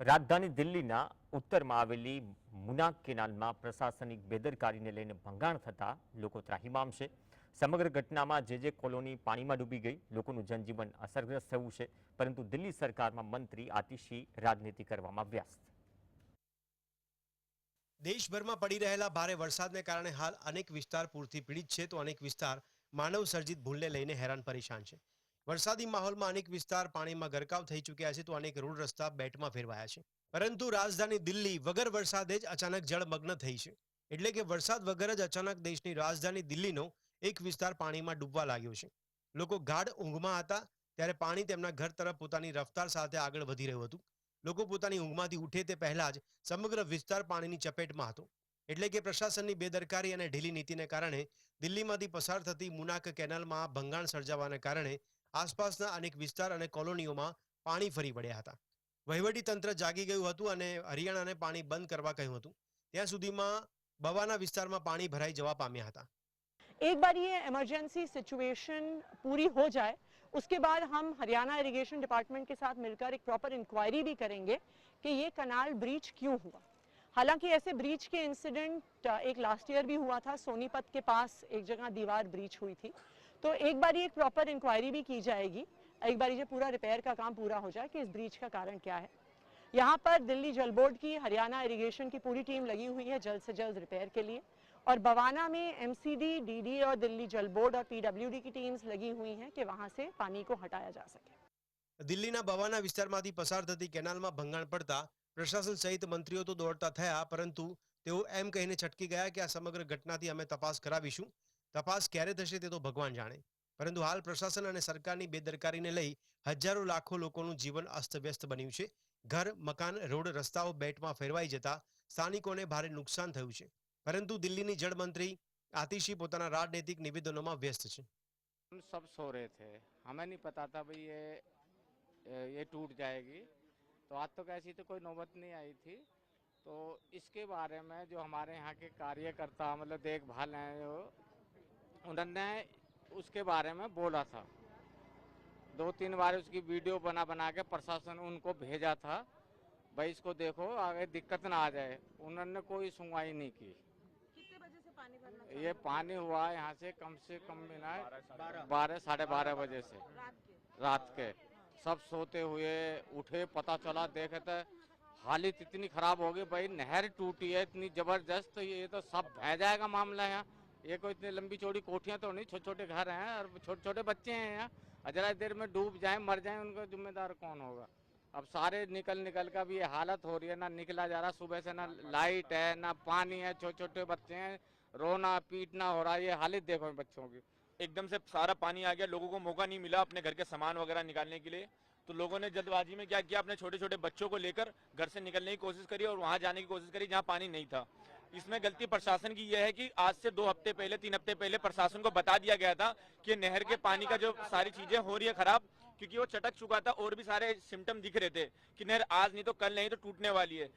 રાજધાની દિલ્હીના ઉત્તરમાં આવેલી મુનાક કેનાલમાં પ્રશાસનિક બેદરકારીને લઈને ભંગાણ થતા લોકો ત્રાહિમામ છે. સમગ્ર ઘટનામાં જે જે કોલોની પાણીમાં ડૂબી ગઈ, લોકોનું જનજીવન અસરગ્રસ્ત થયું છે, પરંતુ દિલ્હી સરકારમાં મંત્રી આતિશી રાજનીતિ કરવામાં વ્યસ્ત. દેશભરમાં પડી રહેલા ભારે વરસાદને કારણે હાલ અનેક વિસ્તાર પૂરથી પીડિત છે. તો અનેક વિસ્તાર માનવ સર્જિત ભૂલને લઈને હેરાન પરેશાન છે. વરસાદી માહોલમાં અનેક વિસ્તાર પાણીમાં ગરકાવ થઈ ચૂક્યા છે, તો અનેક રોડ રસ્તા બેટમાં ફેરવાયા છે. પરંતુ રાજધાની દિલ્હી વગર વરસાદે જ અચાનક જળમગ્ન થઈ છે. એટલે કે વરસાદ વગર જ અચાનક દેશની રાજધાની દિલ્હીનો એક વિસ્તાર પાણીમાં ડૂબવા લાગ્યો છે. લોકો ગાઢ ઊંઘમાં હતા, ત્યારે પાણી તેમના ઘર તરફ પોતાની રફતાર સાથે આગળ વધી રહ્યું હતું. લોકો પોતાની ઊંઘમાંથી ઉઠે તે પહેલા જ સમગ્ર વિસ્તાર પાણીની ચપેટમાં હતો. એટલે કે પ્રશાસનની બેદરકારી અને ઢીલી નીતિને કારણે દિલ્હીમાંથી પસાર થતી મુનાક કેનાલમાં ભંગાણ સર્જાવાને કારણે આસપાસના અનેક વિસ્તાર અને કોલોનીઓમાં પાણી ફરી વળ્યા હતા વહીવટી તંત્ર જાગી ગયું હતું અને હરિયાણાને પાણી બંધ કરવા કહ્યું હતું ત્યાં સુધીમાં બવાના વિસ્તારમાં પાણી ભરાઈ જવા પામ્યા હતા एक बार ये इमरजेंसी सिचुएशन पूरी हो जाए उसके बाद हम हरियाणा इरिगेशन डिपार्टमेंट के साथ मिलकर एक प्रॉपर इंक्वायरी भी करेंगे कि ये कनाल ब्रीच क्यों हुआ हालांकि ऐसे ब्रीच के इंसिडेंट एक लास्ट ईयर भी हुआ था सोनीपत के पास एक जगह दीवार ब्रीच हुई थी तो एक बार एक प्रॉपर इंक्वायरी भी की जाएगी एक बार ये पूरा रिपेयर का काम पूरा हो जाए कि इस ब्रीच का कारण क्या है यहाँ पर दिल्ली जल बोर्ड की हरियाणा इरिगेशन की पूरी टीम लगी हुई है जल्द से जल्द रिपेयर के लिए और बवाना में एमसीडी डीडी और दिल्ली जल बोर्ड और पीडब्ल्यूडी की टीम्स लगी हुई हैं कि वहां से पानी को हटाया जा सके દિલ્હીના બવાના વિસ્તારમાંથી પસાર થતી કેનાલમાં ભંગાણ પડતા પ્રશાસન સહિત મંત્રીઓ તો દોડતા થયા પરંતુ તેઓ એમ કહીને છટકી ગયા કે આ સમગ્ર ઘટનાથી અમે તપાસ કરાવીશું તપાસ ક્યારે થશે તે તો ભગવાન જાણે પરંતુ હાલ પ્રશાસન અને સરકારની બેદરકારીને લઈ હજારો લાખો લોકોનું જીવન અસ્તવ્યસ્ત બન્યું છે ઘર મકાન રોડ રસ્તાઓ બેટમાં ફેરવાઈ જતા સ્થાનિકોને ભારે નુકસાન થયું છે પરંતુ દિલ્હીની જળમંત્રી આતિશી પોતાના રાજનૈતિક નિવેદનોમાં વ્યસ્ત છે हम सब सो रहे थे हमें नहीं पता था भाई ये ये टूट जाएगी तो आज तक ऐसी तो कोई नौबत नहीं आई थी तो इसके बारे में जो हमारे यहाँ के कार्यकर्ता मतलब देखभाल हैं जो उन्होंने उसके बारे में बोला था। दो तीन बार उसकी वीडियो बना बना के प्रशासन उनको भेजा था भाई इसको देखो आगे दिक्कत ना आ जाए। उन्होंने कोई सुनवाई नहीं की। कितने बजे से पानी भरना ये पानी हुआ यहाँ से कम से कम बिना बारह साढ़े बारह बजे से। रात के? रात के। सब सोते हुए उठे पता चला देखे तो हालत इतनी खराब हो गई भाई नहर टूटी है इतनी ज़बरदस्त ये तो सब बह जाएगा मामला यहाँ। ये कोई इतनी लंबी चौड़ी कोठियाँ तो नहीं छोटे छोटे घर हैं और छोटे छोटे बच्चे हैं यहाँ। और जरा देर में डूब जाए मर जाए उनका जिम्मेदार कौन होगा? अब सारे निकल निकल का भी ये हालत हो रही है ना निकला जा रहा सुबह से ना लाइट है। ना पानी है छोटे छोटे बच्चे हैं रोना पीटना हो रहा है ये हालत देखो बच्चों की। एकदम से सारा पानी आ गया लोगों को मौका नहीं मिला अपने घर के सामान वगैरह निकालने के लिए। तो लोगों ने जल्दबाजी में क्या किया अपने छोटे छोटे बच्चों को लेकर घर से निकलने की कोशिश करी और वहाँ जाने की कोशिश करी जहाँ पानी नहीं था। इसमें गलती प्रशासन की यह है कि आज से दो हफ्ते पहले तीन हफ्ते पहले प्रशासन को बता दिया गया था कि नहर के पानी का जो सारी चीजें हो रही है खराब क्योंकि वो चटक चुका था और भी सारे सिम्टम दिख रहे थे कि नहर आज नहीं तो कल नहीं तो टूटने वाली है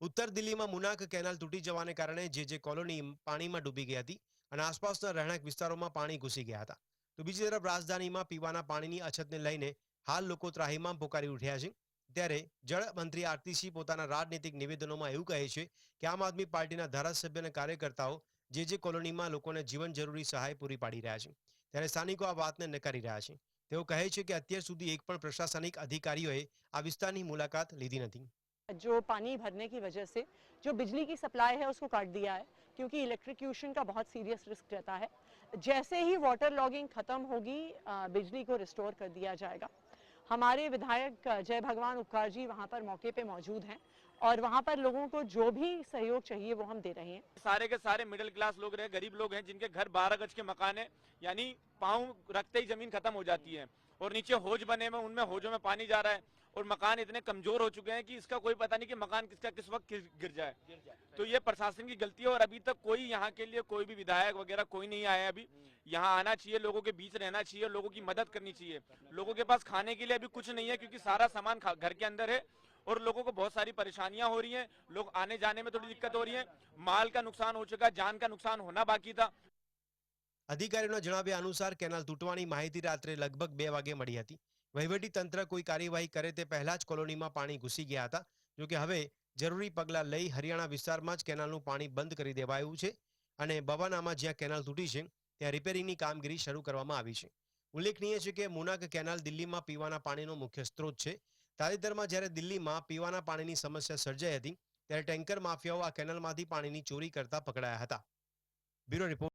ઉત્તર દિલ્હીમાં મુનાક કેનાલ તૂટી જવાને કારણે જે જે કોલોની પાણીમાં ડૂબી ગઈ હતી અને આસપાસના રહેણાંક વિસ્તારોમાં પાણી ઘૂસી ગયા હતા તો બીજી તરફ રાજધાનીમાં પીવાના પાણીની અછતને લઈને હાલ લોકો ત્રાહિમામ પોકારી ઉઠ્યા છે ત્યારે જળ મંત્રી આરતીસિંહ પોતાના રાજનૈતિક નિવેદનોમાં એવું કહે છે કે આમ આદમી પાર્ટીના ધારાસભ્ય અને કાર્યકર્તાઓ જે જે કોલોનીમાં લોકોને જીવન જરૂરી સહાય પૂરી પાડી રહ્યા છે ત્યારે સ્થાનિકો આ વાતને નકારી રહ્યા છે તેઓ કહે છે કે અત્યાર સુધી એક પણ પ્રશાસનિક અધિકારીઓએ આ વિસ્તારની મુલાકાત લીધી નથી जो पानी भरने की वजह से जो बिजली की सप्लाई है उसको काट दिया है क्योंकि इलेक्ट्रिक्यूशन का बहुत सीरियस रिस्क रहता है जैसे ही वाटर लॉगिंग खत्म होगी अ, बिजली को रिस्टोर कर दिया जाएगा हमारे विधायक जय भगवान उपकार जी वहाँ पर मौके पे मौजूद हैं और वहाँ पर लोगों को जो भी सहयोग चाहिए वो हम दे रहे हैं। सारे के सारे मिडिल क्लास लोग रहे, गरीब लोग हैं, जिनके घर बारह गज के मकान है, यानी पाँव रखते ही ज़मीन खत्म हो जाती है और नीचे होज बने में उनमें होजों में पानी जा रहा है। और मकान इतने कमजोर हो चुके हैं कि इसका कोई पता नहीं कि मकान किसका किस वक्त गिर गिर जाए तो ये प्रशासन की गलती है और अभी तक कोई यहाँ के लिए कोई भी विधायक वगैरह कोई नहीं आया है अभी यहाँ आना चाहिए लोगों के बीच रहना चाहिए लोगों की मदद करनी चाहिए लोगों के पास खाने के लिए अभी कुछ नहीं है क्योंकि सारा सामान खा- घर के अंदर है और लोगों को बहुत सारी परेशानियां हो रही हैं लोग आने जाने में थोड़ी दिक्कत हो रही है माल का नुकसान हो चुका है जान का नुकसान होना बाकी था અધિકારીઓના જણાવ્યા અનુસાર કેનાલ તૂટવાની માહિતી રાત્રે લગભગ બે વાગે મળી હતી વહીવટી તંત્ર કોઈ કાર્યવાહી કરે તે પહેલા જ કોલોનીમાં પાણી ઘૂસી ગયા હતા. જોકે હવે જરૂરી પગલાં લઈ હરિયાણા વિસ્તારમાં જ કેનાલનું પાણી બંધ કરી દેવાયું છે અને બવાનામાં જ્યાં કેનાલ તૂટી છે, ત્યાં રિપેરિંગની કામગીરી શરૂ કરવામાં આવી છે. ઉલ્લેખનીય છે કે મુનાક કેનાલ દિલ્હીમાં પીવાના પાણીનો મુખ્ય સ્ત્રોત છે. તાજેતરમાં જ્યારે દિલ્હીમાં પીવાના પાણીની સમસ્યા સર્જાઈ હતી, ત્યારે ટેન્કર માફિયાઓ આ કેનાલમાંથી પાણીની ચોરી કરતા પકડાયા હતા. Bureau report